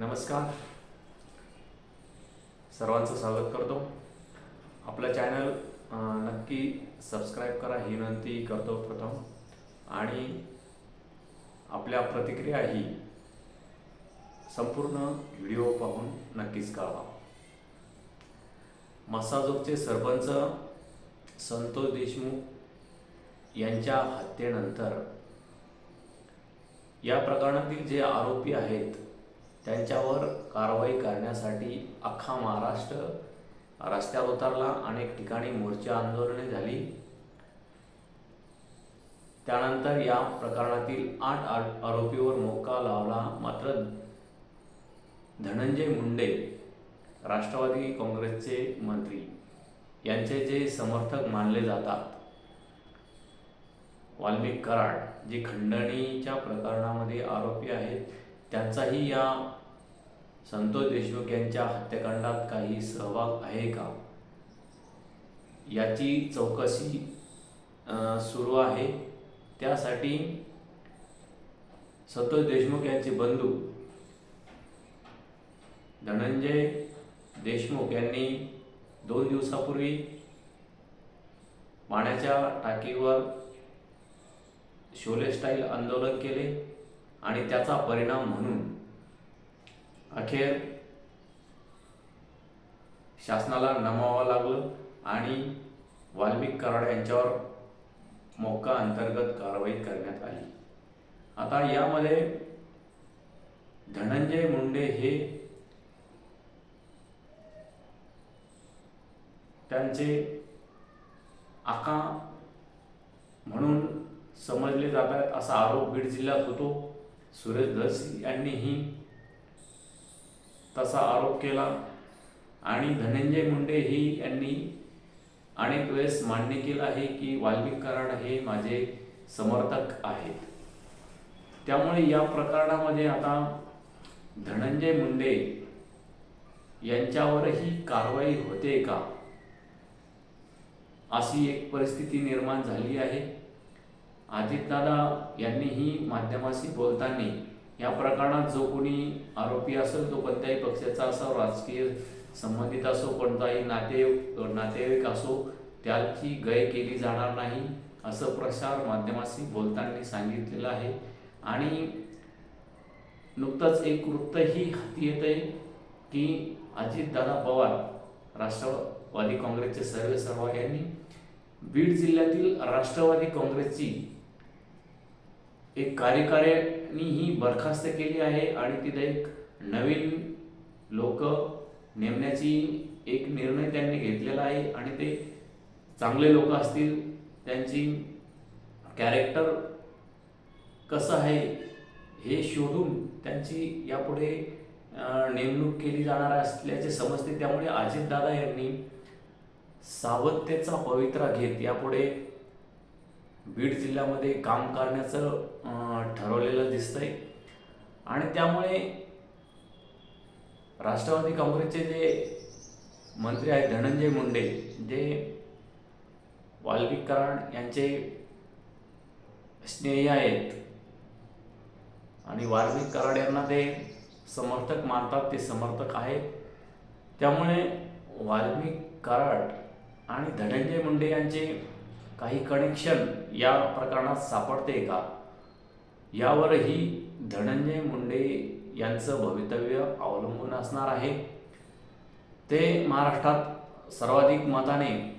नमस्कार. सर्वांचं स्वागत करतो. आपलं चॅनल नक्की सबस्क्राईब करा ही विनंती करतो प्रथम. आणि आपल्या प्रतिक्रिया ही संपूर्ण व्हिडिओ पाहून नक्कीच कळवा. मसाजोगचे सरपंच संतोष देशमुख यांच्या हत्येनंतर या प्रकरणातील जे आरोपी आहेत त्यांच्यावर कारवाई करण्यासाठी अख्खा महाराष्ट्र रस्त्यावर उतरला अनेक ठिकाणी मोर्चा आंदोलने झाली. त्यानंतर या प्रकरणातील आठ आरोपीवर मोका लावला. मात्र धनंजय मुंडे राष्ट्रवादी काँग्रेसचे मंत्री यांचे जे समर्थक मानले जातात वाल्मिक कराड जे खंडणीच्या प्रकरणामध्ये आरोपी आहेत त्यांचाही या संतोष देशमुख यांच्या हत्याकांडात काही सहभाग आहे का? याची चौकशी सुरू आहे. त्यासाठी संतोष देशमुख यांचे बंधू धनंजय देशमुख यांनी दोन दिवसापूर्वी पाण्याच्या टाकीवर शोले स्टाईल आंदोलन केले. आणि त्याचा परिणाम म्हणून अखेर शासनाला नमावं लागलं आणि वाल्मिक कराड यांच्यावर मोका अंतर्गत कारवाई करण्यात आली. आता यामध्ये धनंजय मुंडे हे त्यांचे आका म्हणून समजले जातात असा आरोप बीड जिल्ह्यात होतो. सुरेश धस यांनीही तसा आरोप केला. आणि धनंजय मुंडे ही यांनी अनेक वेळेस मान्य केलं आहे की वाल्मिक कराड हे माझे समर्थक आहेत. त्यामुळे या प्रकरणामध्ये आता धनंजय मुंडे यांच्यावरही कारवाई होते का? अशी एक परिस्थिती निर्माण झाली आहे. अजितदादा यांनीही माध्यमाशी बोलताना या प्रकरणात जो कोणी आरोपी असेल तो कोणत्याही पक्षाचा असो राजकीय संबंधित असो कोणताही नाते नातेवाईक असो त्याची गय केली जाणार नाही असं प्रसार माध्यमाशी बोलताना सांगितलेलं आहे. आणि नुकतंच एक वृत्तही हाती येत आहे की अजितदादा पवार राष्ट्रवादी काँग्रेसचे सर्वे सर्वा यांनी बीड जिल्ह्यातील राष्ट्रवादी काँग्रेसची एक कार्यकारिणी ही बरखास्त केली आहे आणि तिथे एक नवीन लोक नेमण्याची एक निर्णय त्यांनी घेतलेला आहे आणि ते चांगले लोक असतील त्यांची कॅरेक्टर कसं आहे हे शोधून त्यांची यापुढे नेमणूक केली जाणार असल्याचे समजते. त्यामुळे अजितदादा यांनी सावधतेचा पवित्रा घेत यापुढे बीड जिल्ह्यामध्ये काम करण्याचं ठरवलेलं दिसतंय. आणि त्यामुळे राष्ट्रवादी काँग्रेसचे जे मंत्री आहेत धनंजय मुंडे जे वाल्मिक कराड यांचे स्नेही आहेत आणि वाल्मिक कराड यांना ते समर्थक मानतात ते समर्थक आहेत. त्यामुळे वाल्मिक कराड आणि धनंजय मुंडे यांचे काही कनेक्शन या प्रकरणात सापडते का? यावरही धनंजय मुंडे यांचं भवितव्य अवलंबून असणार आहे. ते महाराष्ट्रात सर्वाधिक मताने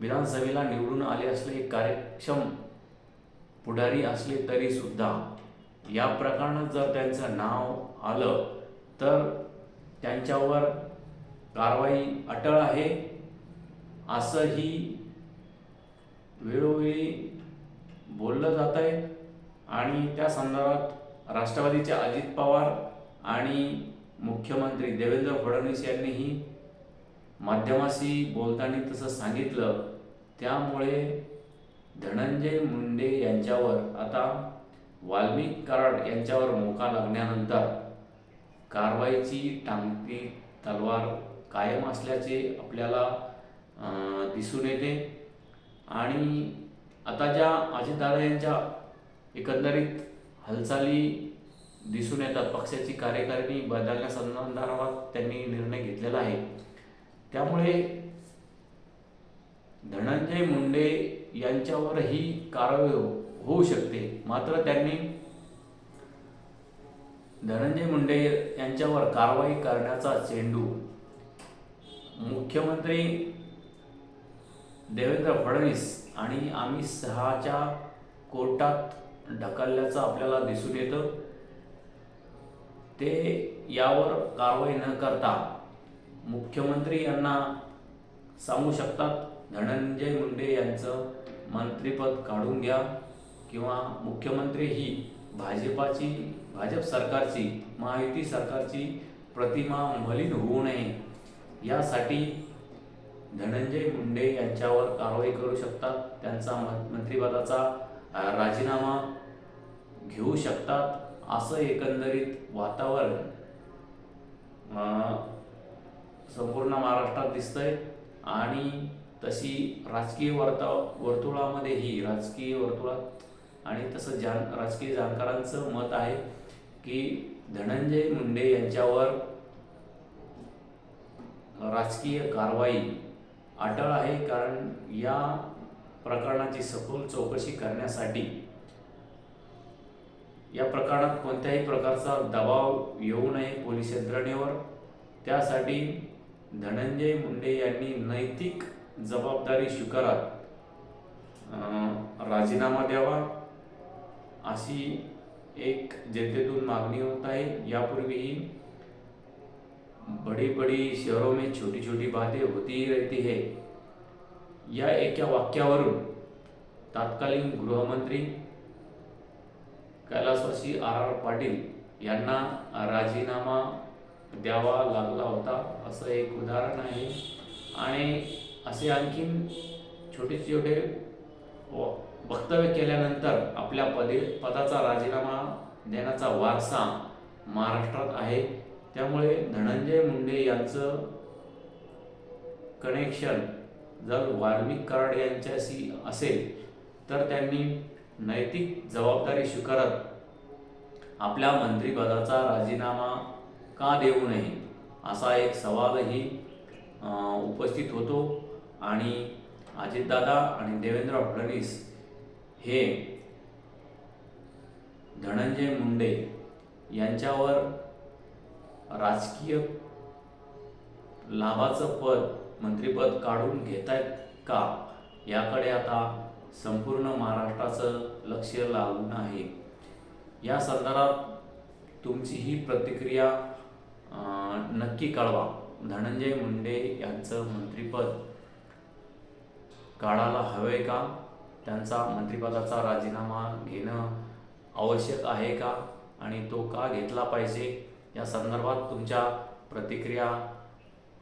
विधानसभेला निवडून आले असले कार्यक्षम पुढारी असले तरीसुद्धा या प्रकरणात जर त्यांचं नाव आलं तर त्यांच्यावर कारवाई अटळ आहे. असंही वेळोवेळी बोललं जात आहे आणि त्या संदर्भात राष्ट्रवादीचे अजित पवार आणि मुख्यमंत्री देवेंद्र फडणवीस यांनीही माध्यमाशी बोलताना तसं सांगितलं. त्यामुळे धनंजय मुंडे यांच्यावर आता वाल्मिक कराड यांच्यावर मोका लागल्यानंतर कारवाईची टांगती तलवार कायम असल्याचे आपल्याला दिसून येते. आणि आता ज्या अजितदादा यांच्या एकंदरीत हालचाली दिसून येतात पक्षाची कार्यकारिणी बदलण्यासंदर्भात त्यांनी निर्णय घेतलेला आहे. त्यामुळे धनंजय मुंडे यांच्यावरही कारवाई हो-, होऊ शकते. मात्र त्यांनी धनंजय मुंडे यांच्यावर कारवाई करण्याचा चेंडू मुख्यमंत्री देवेंद्र फडणवीस आणि आम्ही सहाच्या कोर्टात ढकलल्याचं आपल्याला दिसून येतं. ते यावर कारवाई न करता मुख्यमंत्री यांना सांगू शकतात. धनंजय मुंडे यांचं मंत्रिपद काढून घ्या किंवा मुख्यमंत्री ही भाजपाची भाजप सरकारची महायुती सरकारची प्रतिमा मलिन होऊ नये. यासाठी धनंजय मुंडे यांच्यावर कारवाई करू शकतात. त्यांचा म- मंत्रिपदाचा राजीनामा घेऊ शकतात. असं एकंदरीत वातावरण संपूर्ण महाराष्ट्रात दिसतंय. आणि तशी राजकीय वर्ता वर्तुळामध्येही राजकीय वर्तुळात आणि तसं जान राजकीय जाणकारांचं मत आहे की धनंजय मुंडे यांच्यावर राजकीय कारवाई अटळ आहे कारण या प्रकरणाची सखोल चौकशी करण्यासाठी या प्रकरणात कोणत्याही प्रकारचा दबाव येऊ नये पोलीस यंत्रणेवर. त्यासाठी धनंजय मुंडे यांनी नैतिक जबाबदारी स्वीकारत राजीनामा द्यावा अशी एक जनतेतून मागणी होत आहे. यापूर्वीही बड़ी बड़ी शहरों में छोटी छोटी बातें होती ही रहती है। या एका वाक्यावरून तत्कालीन गृहमंत्री कैलासवासी आर आर पाटील यांना राजीनामा द्यावा लागला होता असं एक उदाहरण आहे. आणि असे आणखीन छोटे छोटे व- वक्तव्य केल्यानंतर आपल्या पदे पदाचा राजीनामा देण्याचा वारसा महाराष्ट्रात आहे. त्यामुळे धनंजय मुंडे यांचं कनेक्शन जर वाल्मिक कराड यांच्याशी असेल तर त्यांनी नैतिक जबाबदारी स्वीकारत आपल्या मंत्रिपदाचा राजीनामा का देऊ नये असा एक सवालही उपस्थित होतो. आणि अजितदादा आणि देवेंद्र फडणवीस हे धनंजय मुंडे यांच्यावर राजकीय लाभाचं पद मंत्रिपद काढून घेत आहेत का? याकडे आता संपूर्ण महाराष्ट्राचं लक्ष लागून आहे या संदर्भात तुमची ही प्रतिक्रिया नक्की कळवा. धनंजय मुंडे यांचं मंत्रिपद काढायला हवे का? त्यांचा मंत्रिपदाचा राजीनामा घेणं आवश्यक आहे का? आणि तो का घेतला पाहिजे? या संदर्भात तुमच्या प्रतिक्रिया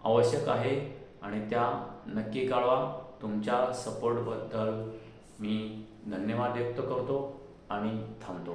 आवश्यक आहे आणि त्या नक्की कळवा. तुमच्या सपोर्टबद्दल मी धन्यवाद व्यक्त करतो आणि थांबतो.